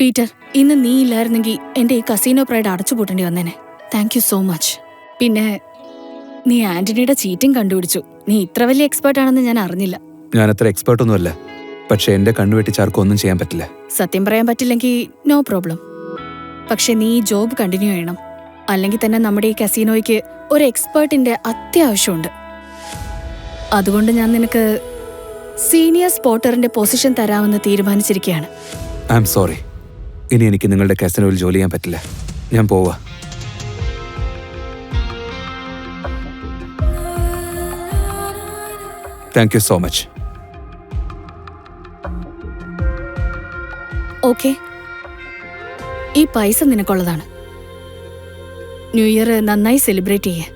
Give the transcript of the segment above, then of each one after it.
Peter ഇന്ന് നീ ഇല്ലായിരുന്നെങ്കിൽ എന്റെ ഈ കസീനോ പ്രൈഡ് അടച്ചുപൂട്ടേണ്ടി വന്നേനെ. താങ്ക് യു സോ മച്ച് പിന്നെ നീ ആന്റണിയുടെ ചീറ്റിംഗ് കണ്ടുപിടിച്ചു. നീ ഇത്ര വലിയ എക്സ്പേർട്ട് ആണെന്ന് ഞാൻ അറിഞ്ഞില്ല. ഞാൻ അത്ര എക്സ്പേർട്ട് ഒന്നുമല്ല. പക്ഷെ എന്റെ കണ്ണു വെട്ടിച്ചാർക്കും ഒന്നും ചെയ്യാൻ പറ്റില്ല. സത്യം പറയാൻ പറ്റില്ലെങ്കിൽ നോ പ്രോബ്ലം പക്ഷെ നീ ഈ ജോബ് കണ്ടിന്യൂ ചെയ്യണം. അല്ലെങ്കിൽ തന്നെ നമ്മുടെ ഈ കസീനോയ്ക്ക് ഒരു എക്സ്പേർട്ടിന്റെ അത്യാവശ്യമുണ്ട്. അതുകൊണ്ട് ഞാൻ നിനക്ക് സീനിയർ സ്പോട്ടറിന്റെ പൊസിഷൻ തരാമെന്ന് തീരുമാനിച്ചിരിക്കുകയാണ്. ഐ എം സോറി ഇനി എനിക്ക് നിങ്ങളുടെ കസനോയിൽ ജോലി ചെയ്യാൻ പറ്റില്ല. ഞാൻ പോവാ. Thank you so much okay ഈ പൈസ നിനക്കുള്ളതാണ്. ന്യൂ ഇയർ നന്നായി സെലിബ്രേറ്റ് ചെയ്യേ.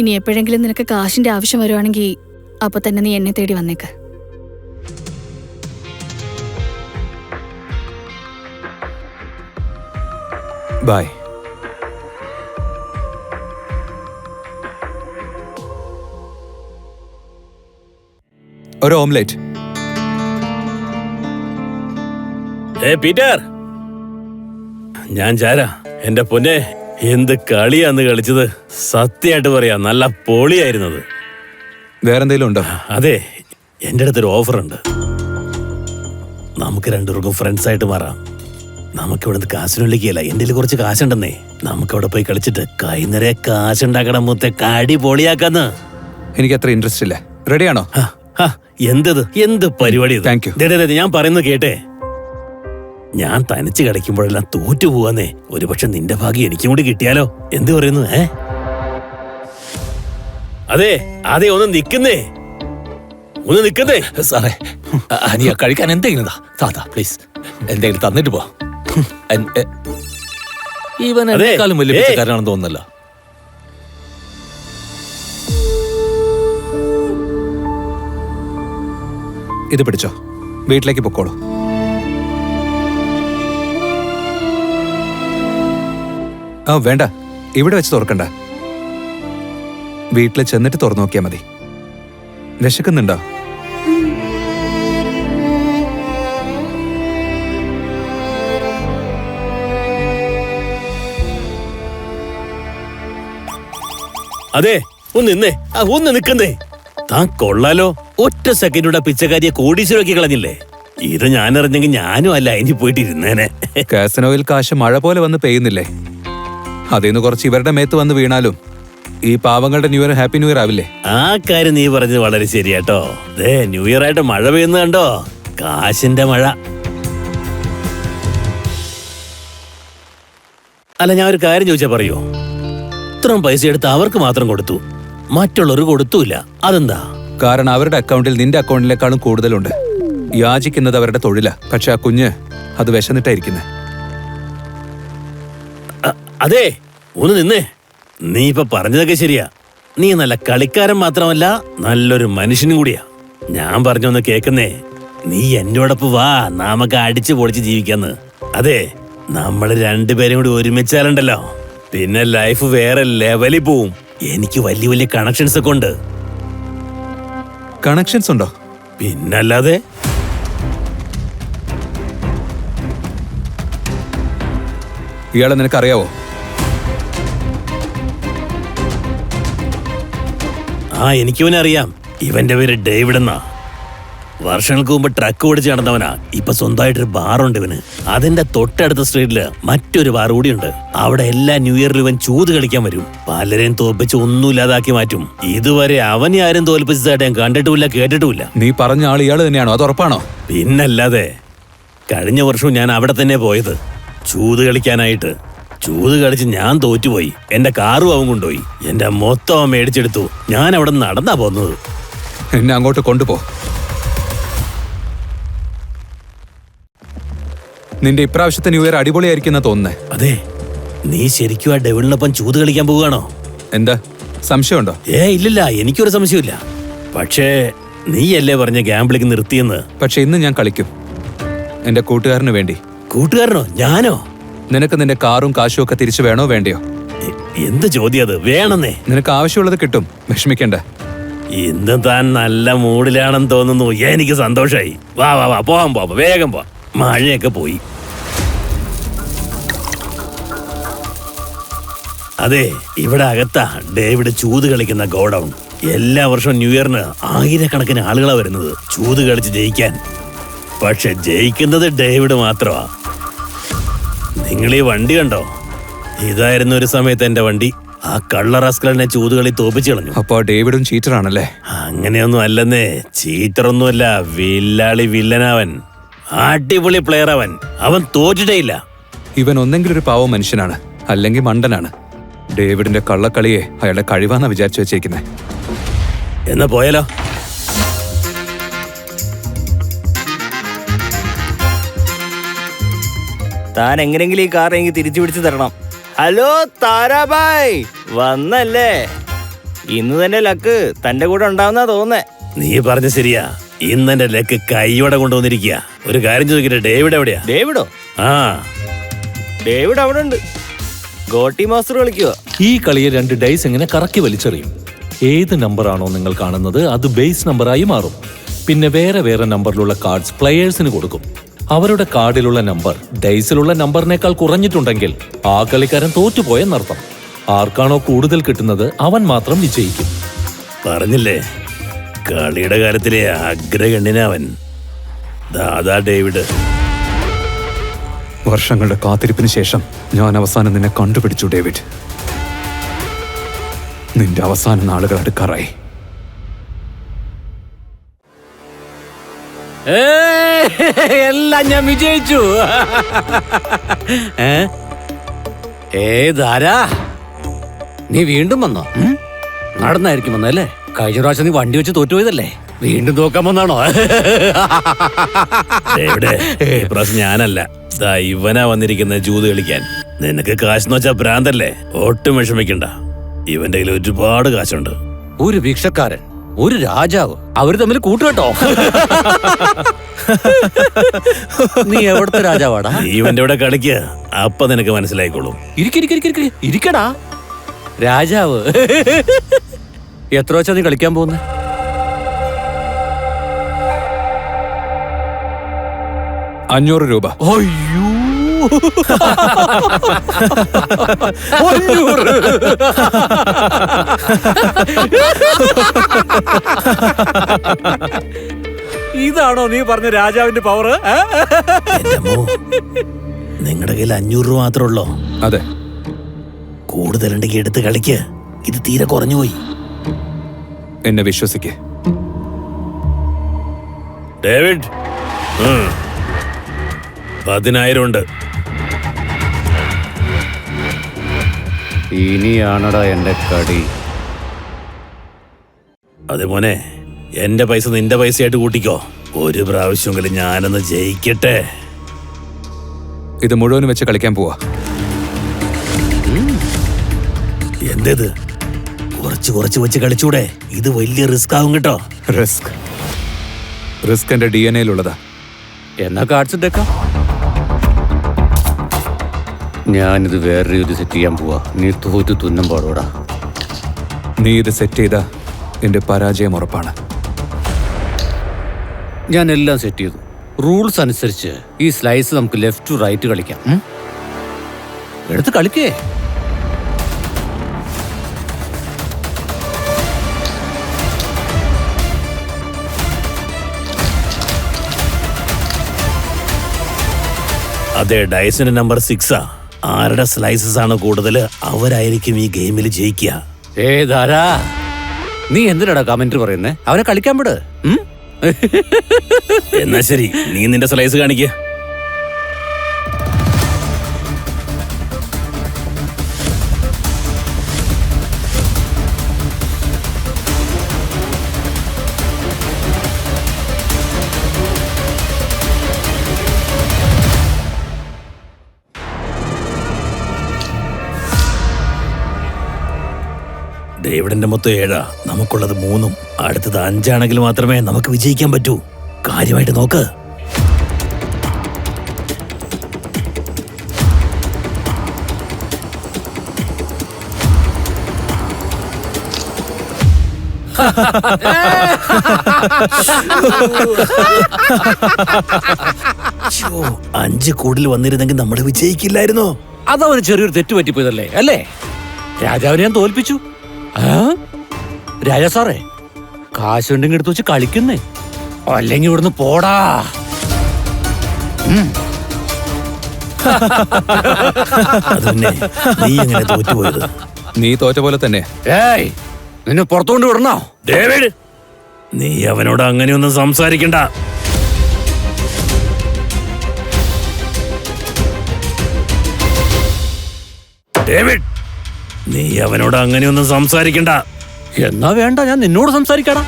ഇനി എപ്പോഴെങ്കിലും നിനക്ക് കാശിന്റെ ആവശ്യം വരുവാണെങ്കിൽ അപ്പൊ തന്നെ നീ എന്നെ തേടി വന്നേക്ക്. ബൈ ഒരു ഓംലെറ്റ്. ഏ പീറ്റർ. ഞാൻ ചാര. എന്റെ പൊന്നെ എന്ത് കളിയാന്ന് കളിച്ചത്. സത്യമായിട്ട് പറയാ നല്ല പൊളിയായിരുന്നത്. വേറെന്തെങ്കിലും ഉണ്ടോ? അതെ എന്റെ അടുത്തൊരു ഓഫർ ഉണ്ട് നമുക്ക് രണ്ടുപേർക്കും ഫ്രണ്ട്സായിട്ട് മാറാം. നമുക്ക് ഇവിടുന്ന് കാശിനൊള്ളിക്കല്ല എന്റെ കുറച്ച് കാശുണ്ടെന്നേ. നമുക്ക് അവിടെ പോയി കളിച്ചിട്ട് കൈനേരെ കാശുണ്ടാക്കണം മുത്തെ കടി പൊളിയാക്കാന്ന്. എനിക്ക് അത്ര ഇൻട്രസ്റ്റ് ഇല്ല റെഡിയാണോ എന്തത്? എന്ത് പരിപാടി താങ്ക് യു you. ദേ, ദേ, ദേ, ഞാൻ പറയുന്നത് കേട്ടെ. ഞാൻ തനിച്ച് കളിക്കുമ്പോഴെല്ലാം തോറ്റു പോവാന്നേ. ഒരുപക്ഷെ നിന്റെ ഭാഗ്യം എനിക്കും കൂടി കിട്ടിയാലോ? എന്ത് പറയുന്നു ഏ? അതെ അതെ ഒന്ന് നിക്കുന്നേ ഒന്ന് നിക്കുന്നേ സാറേ അനിയ കഴിക്കാൻ എന്തെങ്കിലും താ പ്ലീസ് എന്തെങ്കിലും തന്നിട്ട് പോ ഇവൻ എന്നെക്കാളും വലിയ. പിച്ചക്കാരനാണെന്ന് തോന്നുന്നല്ലോ. ഇത് പിടിച്ചോ. വീട്ടിലേക്ക് പൊക്കോളൂ. ആ വേണ്ട. ഇവിടെ വെച്ച് തുറക്കണ്ട. വീട്ടിൽ ചെന്നിട്ട് തുറന്നു നോക്കിയാൽ മതി. വിശക്കുന്നുണ്ടോ? അതെ ഒന്ന് നിന്നേ. ആ, ഒന്ന് നിക്കുന്നേ താൻ കൊള്ളാലോ. ഒറ്റ സെക്കൻഡുടെ പിച്ചക്കാരിയെ കോടീശ്വരക്കി കളഞ്ഞില്ലേ? ഇത് ഞാൻ അറിഞ്ഞെങ്കിൽ ഞാനും അല്ല ഇനി പോയിട്ട് ഇരുന്നേനെ കാസനോയിൽ കാശ് മഴ പോലെ വന്ന് പെയ്യുന്നില്ലേ? അതിന്ന് കുറച്ച് ഇവരുടെ മേത്ത് വന്ന് വീണാലും ഈ പാവങ്ങളുടെ new year happy new year ആവില്ലേ? ആ കാര്യം നീ പറഞ്ഞത് വളരെ ശരിയാട്ടോ. ദേ ന്യൂ ഇയർ ആയിട്ട് മഴ പെയ്യുന്നത് കണ്ടോ? കാശിന്റെ മഴ. അല്ല ഞാൻ ഒരു കാര്യം ചോദിച്ചാ പറയൂ? ഇത്രയും പൈസ എടുത്ത് അവർക്ക് മാത്രം കൊടുത്തു. മറ്റുള്ളവർ കൊടുത്തൂല അതെന്താ? കാരണം അവരുടെ അക്കൗണ്ടിൽ നിന്റെ അക്കൗണ്ടിലേക്കാളും കൂടുതലുണ്ട്. യാചിക്കുന്നത് അവരുടെ തൊഴിലാ. പക്ഷെ ആ കുഞ്ഞ് അത് വിശന്നിട്ടായിരിക്കുന്നെ. അതെ ഒന്ന് നിന്നേ. നീ ഇപ്പൊ പറഞ്ഞതൊക്കെ ശരിയാ. നീ നല്ല കളിക്കാരൻ മാത്രമല്ല നല്ലൊരു മനുഷ്യനും കൂടിയാ. ഞാൻ പറഞ്ഞൊന്ന് കേക്കുന്നേ. നീ എന്നോടൊപ്പം വാ. നമുക്ക് അടിച്ചു പൊളിച്ച് ജീവിക്കാന്ന്. അതെ നമ്മൾ രണ്ടുപേരും കൂടി ഒരുമിച്ചാലുണ്ടല്ലോ. പിന്നെ ലൈഫ് വേറെ ലെവലിൽ പോവും. എനിക്ക് വലിയ വലിയ കണക്ഷൻസ് ഒക്കെ ഉണ്ട്. കണക്ഷൻസ് ഉണ്ടോ? പിന്നല്ലാതെ? ഇയാളെ നിനക്കറിയാവോ? ആ എനിക്കിവനറിയാം. ഇവന്റെ പേര് ഡേവിഡ് എന്നാ. വർഷങ്ങൾക്ക് മുമ്പ് ട്രക്ക് ഓടിച്ച് നടന്നവനാ. ഇപ്പൊ സ്വന്തമായിട്ടൊരു ബാറുണ്ട് ഇവന്. അതിന്റെ തൊട്ടടുത്ത സ്ട്രീറ്റിൽ മറ്റൊരു ബാർ കൂടിയുണ്ട്. അവിടെ എല്ലാ ന്യൂ ഇയറിൽ ഇവൻ ചൂത് കളിക്കാൻ വരും. പലരെയും തോൽപ്പിച്ച് ഒന്നുമില്ലാതാക്കി മാറ്റും. ഇതുവരെ അവനെ ആരും തോൽപ്പിച്ചതായിട്ട് ഞാൻ കണ്ടിട്ടുമില്ല കേട്ടിട്ടുമില്ല. നീ പറഞ്ഞ ആൾ ഇയാൾ തന്നെയാണോ? അത് ഉറപ്പാണോ? പിന്നല്ലാതെ കഴിഞ്ഞ വർഷവും ഞാൻ അവിടെ തന്നെ പോയത്. ചൂത് കളിക്കാനായിട്ട്. ചൂത് കളിച്ച് ഞാൻ തോറ്റുപോയി. എന്റെ കാറും അവൻ കൊണ്ടുപോയി. എന്റെ മൊത്തം അവൻ മേടിച്ചെടുത്തു. ഞാൻ അവിടെ നടന്നാ പോന്നത്. എന്നെ അങ്ങോട്ട് കൊണ്ടുപോ. നിന്റെ ഇപ്രാവശ്യത്തെ ന്യൂ ഇയർ അടിപൊളിയായിരിക്കുന്ന തോന്നുന്നേ. അതെ നീ ശരിക്കും ആ ഡെവിളിനൊപ്പം ചൂത് കളിക്കാൻ പോവുകയാണോ? എന്താ? സംശയമുണ്ടോ? ഏ ഇല്ലില്ല എനിക്കൊരു സംശയമില്ല പക്ഷേ നീയല്ലേ പറഞ്ഞ ഗാംബ്ലിക്ക് നിർത്തിയെന്ന്? പക്ഷെ ഇന്ന് ഞാൻ കളിക്കും. എന്റെ കൂട്ടുകാരന് വേണ്ടി. കൂട്ടുകാരനോ? ഞാനോ? നിനക്ക് നിന്റെ കാറും കാശും ഒക്കെ തിരിച്ചു വേണോ വേണ്ടയോ? എന്ത് ചോദ്യം അത്? വേണമെന്നേ. നിനക്ക് ആവശ്യമുള്ളത് കിട്ടും. വിഷമിക്കണ്ട. ഇന്ന് താൻ നല്ല മൂഡിലാണെന്ന് തോന്നുന്നു. എനിക്ക് സന്തോഷമായി വാ വാ വാ പോവാം പോവാം വേഗം പോ മഴയൊക്കെ പോയി. അതെ ഇവിടെ അകത്താ ഡേവിഡ് ചൂത് കളിക്കുന്ന ഗോഡൗൺ. എല്ലാ വർഷവും ന്യൂഇയറിന് ആയിരക്കണക്കിന് ആളുകളാ വരുന്നത് ചൂത് കളിച്ച് ജയിക്കാൻ. പക്ഷെ ജയിക്കുന്നത് ഡേവിഡ് മാത്രമാ. നിങ്ങൾ ഈ വണ്ടി കണ്ടോ? ഇതായിരുന്നു ഒരു സമയത്ത് എന്റെ വണ്ടി. ആ കള്ള ചൂതുകളി തോപ്പിച്ചു കളഞ്ഞു. അപ്പൊ ഡേവിഡും ചീറ്ററാണല്ലേ? അങ്ങനെയൊന്നും അല്ലെന്നേ. ചീറ്ററൊന്നുമല്ല വില്ലാളി വില്ലനാവൻ. അടിപൊളി പ്ലെയർ അവൻ. അവൻ തോറ്റിട്ടേയില്ല. ഇവൻ ഒന്നെങ്കിലും ഒരു പാവം മനുഷ്യനാണ്. അല്ലെങ്കിൽ മണ്ടനാണ്. ഡേവിഡിന്റെ കള്ളക്കളിയെ അയാളുടെ കഴിവാന്നാ വിചാരിച്ചു വെച്ചേക്കുന്നത് എന്നാ പോയാലോ? താൻ എങ്ങനെങ്കിലും ഈ കാർ എനിക്ക് തിരിച്ചു പിടിച്ചു തരണം. ഹലോ താരാബായ് വന്നല്ലേ. ഇന്ന് തന്നെ ലക്ക് തന്റെ കൂടെ ഉണ്ടാവുന്ന തോന്നേ നീ പറഞ്ഞ ശരിയാ. ഇന്ന് എന്റെ ലക്ക് കൈയോടെ കൊണ്ടുവന്നിരിക്കുക. ഒരു കാര്യം ചോദിക്കട്ടെ ഡേവിഡ് എവിടെയാ? ഡേവിഡോ? ആ. ഡേവിഡ് അവിടെ ഉണ്ട്. ഗോട്ടി മാസ്റ്റർ കളിക്കുക ഈ കളിയെ രണ്ട് ഡൈസ് എങ്ങനെ കറക്കി വലിച്ചെറിയും? ഏത് നമ്പറാണോ നിങ്ങൾ കാണുന്നത് അത് ബേസ് നമ്പറായി മാറും. പിന്നെ വേറെ വേറെ നമ്പറിലുള്ള കാർഡ്സ് പ്ലെയേഴ്സിന് കൊടുക്കും. അവരുടെ കാർഡിലുള്ള നമ്പർ ഡൈസിലുള്ള നമ്പറിനേക്കാൾ കുറഞ്ഞിട്ടുണ്ടെങ്കിൽ ആ കളിക്കാരൻ തോറ്റുപോയെന്നർത്ഥം. ആർക്കാണോ കൂടുതൽ കിട്ടുന്നത് അവൻ മാത്രം വിജയിക്കും പറഞ്ഞില്ലേ? കളിയുടെ കാര്യത്തിലെ അഗ്രഗണ്യനവൻ ദാദാ ഡേവിഡ്. വർഷങ്ങളുടെ കാത്തിരിപ്പിന് ശേഷം ഞാൻ അവസാനം നിന്നെ കണ്ടുപിടിച്ചു ഡേവിഡ്. നിന്റെ അവസാന നാളുകൾ അടുക്കാറായി. എല്ലാം ഞാൻ വിജയിച്ചു. ഏ? ഏ ധാരാ നീ വീണ്ടും വന്നോ? നടന്നായിരിക്കും വന്നല്ലേ കഴിഞ്ഞ പ്രാവശ്യം നീ വണ്ടി വെച്ച് തോറ്റുപോയതല്ലേ വീണ്ടും തോക്കാൻ വന്നാണോ? പ്രാവശ്യം ഞാനല്ല. ദാ ഇവനാ വന്നിരിക്കുന്ന ജൂത് കളിക്കാൻ. നിനക്ക് കാശ് എന്ന് വെച്ചാ ഭ്രാന്തല്ലേ? ഒട്ടും വിഷമിക്കണ്ട. ഇവന്റെ കയ്യിൽ ഒരുപാട് കാശുണ്ട്. ഒരു ഭിക്ഷക്കാരൻ ഒരു രാജാവ് അവർ തമ്മിൽ കൂട്ടുകെട്ടോ? നീ എവിടുത്തെ രാജാവാടാ? നീ ഇവന്റെ ഇവിടെ കളിക്കുക അപ്പൊ നിനക്ക് മനസ്സിലായിക്കോളും. ഇരിക്കടാ. രാജാവ്. എത്ര വെച്ചാ നീ കളിക്കാൻ പോകുന്നത് അഞ്ഞൂറ് രൂപ. അയ്യോ. ഇതാണോ നീ പറഞ്ഞ രാജാവിന്റെ പവർ നിങ്ങളുടെ കയ്യിൽ അഞ്ഞൂറ് രൂപ മാത്രമേ ഉള്ളോ? അതെ. കൂടുതലുണ്ടെങ്കിൽ എടുത്ത് കളിക്ക്. ഇത് തീരെ കുറഞ്ഞുപോയി എന്നെ വിശ്വസിക്കേ. ഡേവിഡ്. പതിനായിരം ഉണ്ട് ഇനിയാണടാ എന്റെ കടി. അതെ മോനെ എന്റെ പൈസ നിന്റെ പൈസയായിട്ട് കൂട്ടിക്കോ. ഒരു പ്രാവശ്യമെങ്കിലും ഞാനൊന്ന് ജയിക്കട്ടെ. ഇത് മുഴുവനും വെച്ച് കളിക്കാൻ പോവാ. എന്തേത്? കുറച്ച് കുറച്ച് വെച്ച് കളിച്ചൂടെ. ഇത് വലിയ റിസ്ക് ആവും കേട്ടോ. റിസ്ക് റിസ്ക് എന്റെ ഡി എൻ എയിലുള്ളതാ എന്നാ കാർഡ്സ് ഞാനിത് വേറെ ഒരു സെറ്റ് ചെയ്യാൻ പോവാ. നീ തോറ്റ് തുന്നം പാടോടാ നീ ഇത് സെറ്റ് ചെയ്ത എന്റെ പരാജയം ഉറപ്പാണ്. ഞാൻ എല്ലാം സെറ്റ് ചെയ്തു. റൂൾസ് അനുസരിച്ച് ഈ സ്ലൈസ് നമുക്ക് ലെഫ്റ്റ് ടു റൈറ്റ് കളിക്കാം? എടുത്ത് കളിക്കേ. അതെ ഡയസിന്റെ നമ്പർ സിക്സാ ആരുടെ സ്ലൈസസ് ആണ് കൂടുതൽ അവരായിരിക്കും ഈ ഗെയിമിൽ ജയിക്കുക. ഏ ധാരാ. നീ എന്തിനാടാ കമന്റ് പറയുന്നേ? അവനെ കളിക്കാൻ വിട്? എന്നാ ശരി നീ നിന്റെ സ്ലൈസ് കാണിക്ക. ഡേവിഡിന്റെ മൊത്തം ഏഴാ? നമുക്കുള്ളത് മൂന്നും അടുത്തത് അഞ്ചാണെങ്കിൽ മാത്രമേ നമുക്ക് വിജയിക്കാൻ പറ്റൂ. കാര്യമായിട്ട് നോക്ക്. അഞ്ച് കൂടുതൽ വന്നിരുന്നെങ്കിൽ നമ്മൾ വിജയിക്കില്ലായിരുന്നോ? അതവന് ചെറിയൊരു തെറ്റ് പറ്റിപ്പോയതല്ലേ അല്ലേ? രാജാവിനെ ഞാൻ തോൽപ്പിച്ചു? രാജാ സാറേ കാശുണ്ടെങ്കിൽ എടുത്ത് വെച്ച് കളിക്കുന്നേ. അല്ലെങ്കിൽ ഇവിടുന്ന് പോടാ. അതന്നെ നീ എങ്ങനെ തോറ്റുപോയത്? നീ തോറ്റ പോലെ തന്നെ. ഏയ് നിന്നെ പുറത്തുകൊണ്ട് വിടണോ? ഡേവിഡ് നീ അവനോട് അങ്ങനെയൊന്നും സംസാരിക്കണ്ട. ഡേവിഡ് നീ അവനോട് അങ്ങനെയൊന്നും സംസാരിക്കണ്ട. എന്നാ വേണ്ട ഞാൻ നിന്നോട് സംസാരിക്കടാ.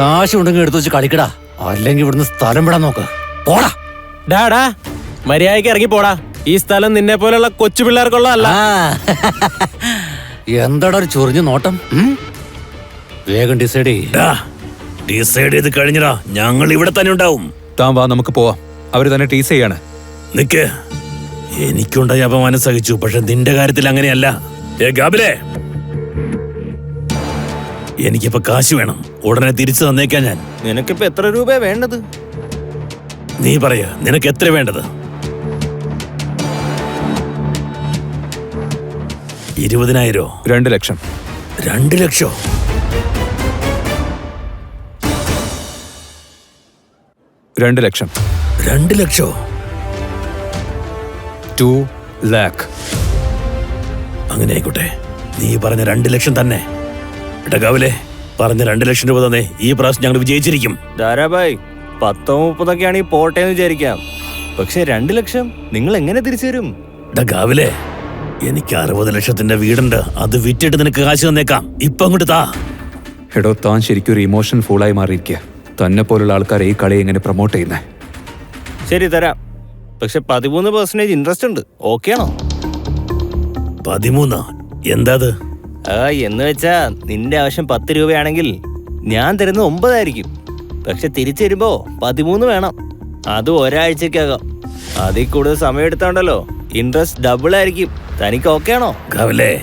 കാശുണ്ടെങ്കിൽ എടുത്തു വെച്ച് കളിക്കടാ. അല്ലെങ്കിൽ ഇവിടുന്ന് സ്ഥലം വിടാൻ നോക്ക്. പോടാ. ഡാടാ മര്യാദയ്ക്ക് ഇറങ്ങി പോടാ. ഈ സ്ഥലം നിന്നെ പോലെയുള്ള കൊച്ചു പിള്ളേർക്കുള്ളതല്ല. ആ. എന്താടാ ഒരു ചൊറിഞ്ഞ നോട്ടം? വേഗം ഡിസൈഡ് ചെയ്യ്. ഡിസൈഡ് ചെയ്ത് കഴിഞ്ഞടാ. ഞങ്ങൾ ഇവിടെ തന്നെ ഉണ്ടാവും. താൻ വാ നമുക്ക് പോവാം. അവർ തന്നെ ടീസ് ചെയ്യാണ്. നിക്ക്. എനിക്കുണ്ടായ അപമാനം സഹിച്ചു. പക്ഷെ നിന്റെ കാര്യത്തിൽ അങ്ങനെയല്ല. ഏ ഗാബിലെ. എനിക്കിപ്പോ കാശ് വേണം. ഉടനെ തിരിച്ചു തന്നേക്കാൻ ഞാൻ. നിനക്കിപ്പോ എത്ര രൂപ വേണ്ടത്? നീ പറയ നിനക്ക് എത്ര വേണ്ടത്? ഇരുപതിനായിരോ? രണ്ട് ലക്ഷം. രണ്ട് ലക്ഷോ? രണ്ട് ലക്ഷം. രണ്ട് ലക്ഷോ? ടു ലാക്ക്. അങ്ങനെ ആയിക്കോട്ടെ നീ പറഞ്ഞ രണ്ട് ലക്ഷം തന്നെ. എടാ പറഞ്ഞ രണ്ട് ലക്ഷം രൂപ തന്നെ ഈ പ്രാവശ്യം ഞങ്ങൾ വിജയിച്ചിരിക്കും. ധാരാഭായ് പത്തോ മുപ്പതൊക്കെയാണ് ഈ പോട്ടെ എന്ന് വിചാരിക്കാം. പക്ഷെ രണ്ട് ലക്ഷം നിങ്ങൾ എങ്ങനെ തിരിച്ചു തരും? എടാ എനിക്ക് അറുപത് ലക്ഷത്തിന്റെ വീടുണ്ട്. അത് വിറ്റിട്ട് നിനക്ക് കാശ് തന്നേക്കാം. ഇപ്പൊ അങ്ങോട്ട് താ. എടോ താൻ ശരിക്കും ഒരു ഇമോഷൻ ഫുള്ളായി മാറിയിരിക്കുക തന്നെ പോലുള്ള ആൾക്കാരെ ഈ കളി എങ്ങനെ പ്രൊമോട്ട് ചെയ്യുന്നേ? ശരി തരാം. പക്ഷെ പതിമൂന്ന് പെർസെന്റേജ് ഇൻട്രസ്റ്റ് ഉണ്ട്. ഓക്കെ ആണോ? പതിമൂന്ന്. എന്താ അത് ആ എന്ന് വെച്ചാ നിന്റെ ആവശ്യം പത്ത് രൂപയാണെങ്കിൽ ഞാൻ തരുന്ന ഒമ്പതായിരിക്കും. പക്ഷെ തിരിച്ചു വരുമ്പോ പതിമൂന്ന് വേണം. അത് ഒരാഴ്ചക്കകം അതിൽ കൂടുതൽ സമയം എടുത്തോണ്ടല്ലോ. ഇൻട്രസ്റ്റ് ഡബിൾ ആയിരിക്കും. തനിക്ക് ഓക്കെ ആണോ? കവലേ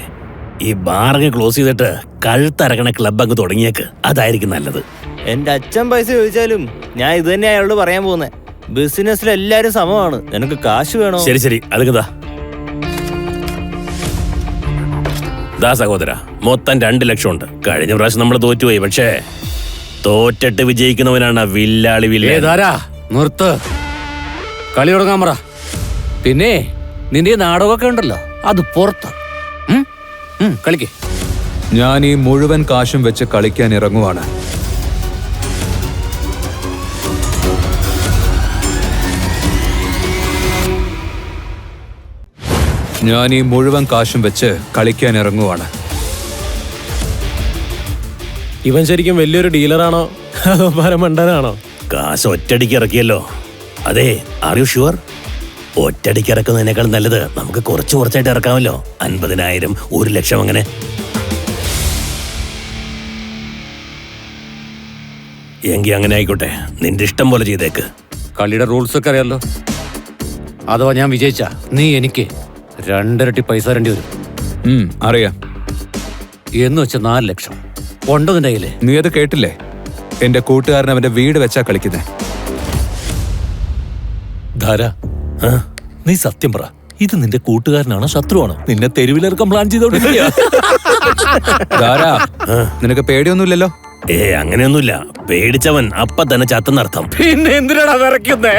ഈ ബാറങ്ങ് ക്ലോസ് ചെയ്തിട്ട് കഴുത്തരക്കണ ക്ലബ് അങ്ങ് തുടങ്ങിയേക്ക്. അതായിരിക്കും നല്ലത്. എന്റെ അച്ഛൻ പൈസ ചോദിച്ചാലും ഞാൻ ഇത് തന്നെ അയാളോട് പറയാൻ പോകുന്നത് ബിസിനസ്സിൽ എല്ലാരും സമമാണ്. നിനക്ക് കാശ് വേണോ? ശരി ശരി. അതൊക്കെ ദാ സഹോദര മൊത്തം രണ്ട് ലക്ഷം ഉണ്ട് കഴിഞ്ഞ പ്രാവശ്യം നമ്മൾ തോറ്റുപോയി പക്ഷേ തോറ്റിട്ട് വിജയിക്കുന്നവനാണ് വില്ലാളി വില്ലേതാരാ വില്ല നിർത്ത്. കളി തുടങ്ങാൻ പറ. പിന്നെ നിന്റെ നാടകമൊക്കെ ഉണ്ടല്ലോ അത് പുറത്ത്. കളിക്ക്. ഞാൻ ഈ മുഴുവൻ കാശും വെച്ച് കളിക്കാൻ ഇറങ്ങുവാണ്. ഞാൻ ഈ മുഴുവൻ കാശും വെച്ച് കളിക്കാൻ ഇറങ്ങുവാണ്. ഇവൻ ശരിക്കും വലിയൊരു ഡീലറാണോ? അതോ പരമണ്ടനാണോ? കാശ് ഒറ്റടിക്ക് ഇറക്കിയല്ലോ. അതെ ആർ യു ഷുവർ ഒറ്റടിക്ക് ഇറക്കുന്നതിനേക്കാൾ നല്ലത് നമുക്ക് കുറച്ച് കുറച്ചായിട്ട് ഇറക്കാമല്ലോ. അൻപതിനായിരം ഒരു ലക്ഷം അങ്ങനെ. എങ്കി അങ്ങനെ ആയിക്കോട്ടെ. നിന്റെ ഇഷ്ടം പോലെ ചെയ്തേക്ക്. കളിയുടെ റൂൾസ് ഒക്കെ അറിയാലോ. അഥവാ ഞാൻ വിജയിച്ച നീ എനിക്ക്. രണ്ടരട്ടി പൈസ തരേണ്ടി വരും. ഉം, അറിയാം. എന്ന് വെച്ച നാല് ലക്ഷം. ഉണ്ടോ നിന്റെ കയ്യിൽ? നീ അത് കേട്ടില്ലേ? എന്റെ കൂട്ടുകാരൻ അവന്റെ വീട് വെച്ചാ കളിക്കുന്നേ. ധാര? നീ സത്യം പറ. ഇത് നിന്റെ കൂട്ടുകാരനാണോ ശത്രുവാണോ? നിന്നെ തെരുവിലിറക്കം പ്ലാൻ ചെയ്തോണ്ടിരിക്കുക ധാരാ നിനക്ക് പേടിയൊന്നുമില്ലല്ലോ? ഏ അങ്ങനെയൊന്നുമില്ല. പേടിച്ചവൻ അപ്പ തന്നെ ചത്തെന്നർത്ഥം പിന്നെ എന്തിനാണ് വിറയ്ക്കുന്നേ?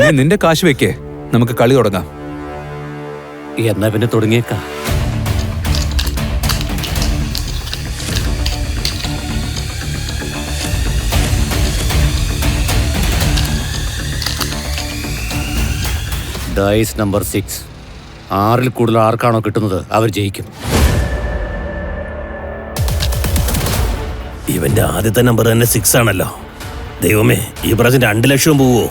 നീ നിന്റെ കാശ് വെക്കേ. നമുക്ക് കളി തുടങ്ങാം. എന്നാ പിന്നെ തുടങ്ങിയേക്കാം. Dice number six. ആറിൽ കൂടുതൽ ആർക്കാണോ കിട്ടുന്നത്? അവർ ജയിക്കും. ഇവന്റെ ആദ്യത്തെ നമ്പർ തന്നെ സിക്സ് ആണല്ലോ. ദൈവമേ ഈ പ്രാവശ്യം രണ്ട് ലക്ഷവും പോവോ?